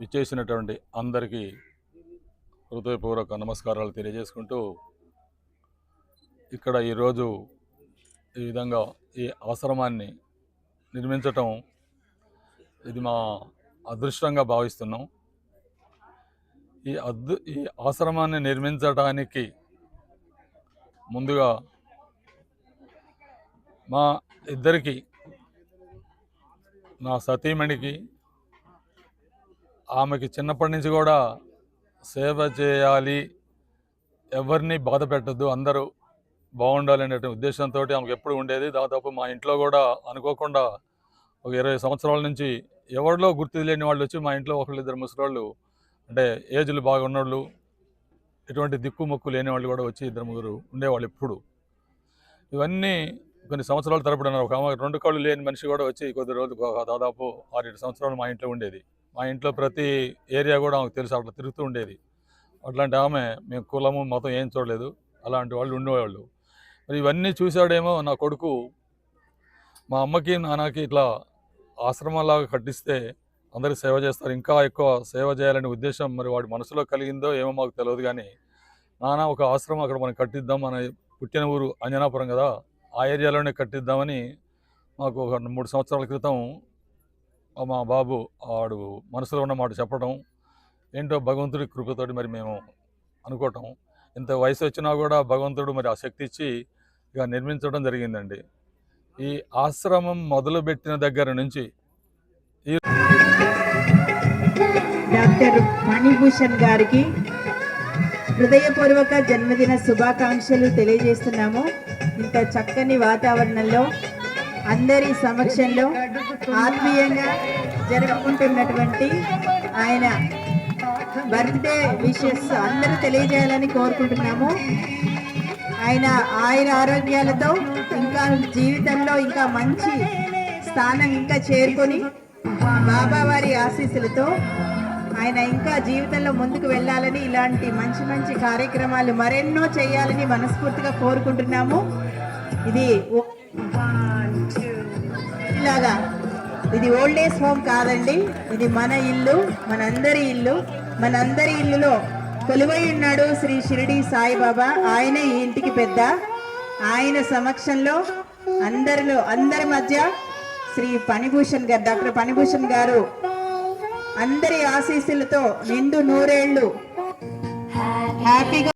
ఇచ్చేసినటువంటి అందరికీ హృదయపూర్వక నమస్కారాలు తెలియజేసుకుంటూ ఇక్కడ ఈరోజు ఈ విధంగా ఈ ఆశ్రమాన్ని నిర్మించటం ఇది మా అదృష్టంగా భావిస్తున్నాం. ఈ అద్దు ఈ ఆశ్రమాన్ని నిర్మించడానికి ముందుగా మా ఇద్దరికి నా సతీమణికి ఆమెకి చిన్నప్పటి నుంచి కూడా సేవ చేయాలి. ఎవరిని బాధ పెట్టద్దు. అందరూ బాగుండాలి అనేటువంటి ఉద్దేశంతో ఆమెకు ఎప్పుడు ఉండేది. దాదాపు మా ఇంట్లో కూడా అనుకోకుండా ఒక ఇరవై సంవత్సరాల నుంచి ఎవరిలో గుర్తు లేని వాళ్ళు వచ్చి మా ఇంట్లో ఒకళ్ళు ఇద్దరు ముసలోళ్ళు అంటే ఏజ్లు బాగా ఉన్నోళ్ళు ఎటువంటి దిక్కు మొక్కు లేని వాళ్ళు కూడా వచ్చి ఇద్దరు ముగ్గురు ఉండేవాళ్ళు ఎప్పుడు. ఇవన్నీ కొన్ని సంవత్సరాల తరపున ఒక ఆమె రెండు కాళ్ళు లేని మనిషి కూడా వచ్చి కొద్ది రోజులు దాదాపు ఆరేడు సంవత్సరాలు మా ఇంట్లో ఉండేది. మా ఇంట్లో ప్రతి ఏరియా కూడా ఆమెకు తెలుసు అట్లా తిరుగుతూ ఉండేది. అట్లాంటి ఆమె మేము కులము మతం ఏం చూడలేదు. అలాంటి వాళ్ళు ఉండేవాళ్ళు. మరి ఇవన్నీ చూశాడేమో నా కొడుకు. మా అమ్మకి నాన్నకి ఇట్లా ఆశ్రమంలాగా కట్టిస్తే అందరి సేవ చేస్తారు. ఇంకా ఎక్కువ సేవ చేయాలనే ఉద్దేశం మరి వాడి మనసులో కలిగిందో ఏమో మాకు తెలియదు కానీ నాన్న ఒక ఆశ్రమం అక్కడ మనం కట్టిద్దాం మన పుట్టిన ఊరు అంజనాపురం కదా ఆ ఏరియాలోనే కట్టిద్దామని మాకు ఒక మూడు సంవత్సరాల క్రితం మా బాబు వాడు మనసులో ఉన్న మాట చెప్పడం ఏంటో భగవంతుడి కృపతోటి మరి మేము అనుకోవటం. ఇంత వయసు వచ్చినా కూడా భగవంతుడు మరి ఆ శక్తి ఇచ్చి ఇక నిర్మించడం జరిగిందండి. ఈ ఆశ్రమం మొదలుపెట్టిన దగ్గర నుంచి డాక్టర్ మణిభూషణ్ గారికి హృదయపూర్వక జన్మదిన శుభాకాంక్షలు తెలియజేస్తున్నాము. ఇంత చక్కని వాతావరణంలో అందరి సమక్షంలో ఆత్మీయంగా జరుపుకుంటున్నటువంటి ఆయన బర్త్డే విషెస్ అందరూ తెలియజేయాలని కోరుకుంటున్నాము. ఆయన ఆయన ఆరోగ్యాలతో ఇంకా జీవితంలో ఇంకా మంచి స్థానం ఇంకా చేరుకొని బాబా వారి ఆశీస్సులతో ఆయన ఇంకా జీవితంలో ముందుకు వెళ్ళాలని ఇలాంటి మంచి మంచి కార్యక్రమాలు మరెన్నో చేయాలని మనస్ఫూర్తిగా కోరుకుంటున్నాము. ఇది ఓ- ఇది ఓల్డ్ ఏజ్ హోమ్ కాదండి. ఇది మన ఇల్లు మనందరి ఇల్లు. మనందరి ఇల్లులో కొలువై ఉన్నాడు శ్రీ షిరిడి సాయిబాబా. ఆయనే ఈ ఇంటికి పెద్ద. ఆయన సమక్షంలో అందరిలో అందరి మధ్య శ్రీ పణిభూషణ్ గారు డాక్టర్ పణిభూషణ్ గారు అందరి ఆశీస్సులతో నిండు నూరేళ్ళు హ్యాపీగా